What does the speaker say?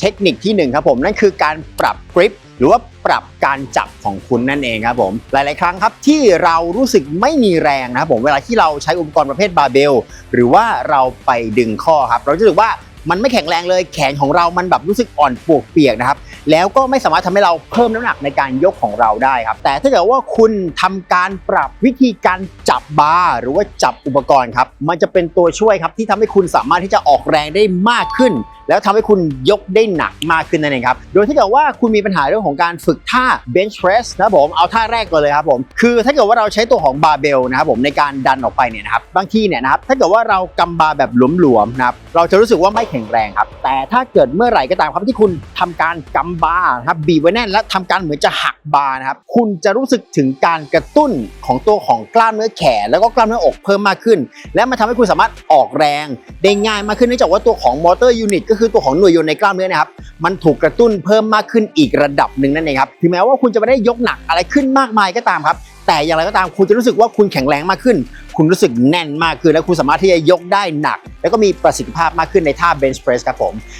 เทคนิคที่หนึ่งครับผมนั่นคือการปรับกริปหรือว่าปรับการจับของคุณนั่นเองครับผมหลาย ๆ ครั้งครับที่เรารู้สึกไม่มีแรงนะครับผมเวลาที่เราใช้อุปกรณ์ประเภทบาร์เบลหรือว่าเราไปดึงข้อครับ เราจะรู้สึกว่ามันไม่แข็งแรงเลยแขนของเรามันแบบรู้สึกอ่อนปวกเปียกนะครับแล้วก็ไม่สามารถทำให้เราเพิ่มน้ำหนักในการยกของเราได้ครับ แต่ถ้าเกิดว่าคุณทำการปรับวิธีการจับบาร์หรือว่าจับอุปกรณ์ครับมันจะเป็นตัวช่วยครับที่ทำให้คุณสามารถที่จะออกแรงได้มากขึ้น แล้วทำให้คุณยกได้หนักมากขึ้นนั่นเองครับ โดยถ้าเกิดว่าคุณมีปัญหาเรื่องของการฝึกท่า bench press นะครับผมเอาท่าแรกก่อนเลยครับผมคือถ้าเกิดว่าเราใช้ตัวของบาร์เบลนะครับผมในการดันออกไปเนี่ยนะครับบางทีเนี่ยนะครับถ้าเกิดว่าเรากำบาร์แบบหลวมๆนะครับเราจะรู้สึกว่าไม่แข็งแรงครับ แต่ถ้าเกิดเมื่อไหร่ก็ตามครับที่คุณทำการกำบาร์นะครับบีบไว้แน่นและทำการเหมือนจะหักบาร์นะครับคุณจะรู้สึกถึงการกระตุ้นของตัวของกล้ามเนื้อแขน แล้วก็กล้ามเนื้ออกเพิ่มมากขึ้น และมันทำให้คุณสามารถออกแรงได้ง่ายมากขึ้นเนื่องจากว่าตัวของมอเตอร์ยูนิตก็คืคือตัวของหน่วยยนต์ในกล้ามเนื้อนะครับมันถูกกระตุ้นเพิ่มมากขึ้นอีกระดับหนึ่งนั่นเองครับถึงแม้ว่าคุณจะไม่ได้ยกหนักอะไรขึ้นมากมายก็ตามครับ แต่อย่างไรก็ตามคุณจะรู้สึกว่าคุณแข็งแรงมากขึ้น คุณรู้สึกแน่นมากขึ้นและคุณสามารถที่จะยกได้หนัก แล้วก็มีประสิทธิภาพมากขึ้นในท่า bench press ครับผม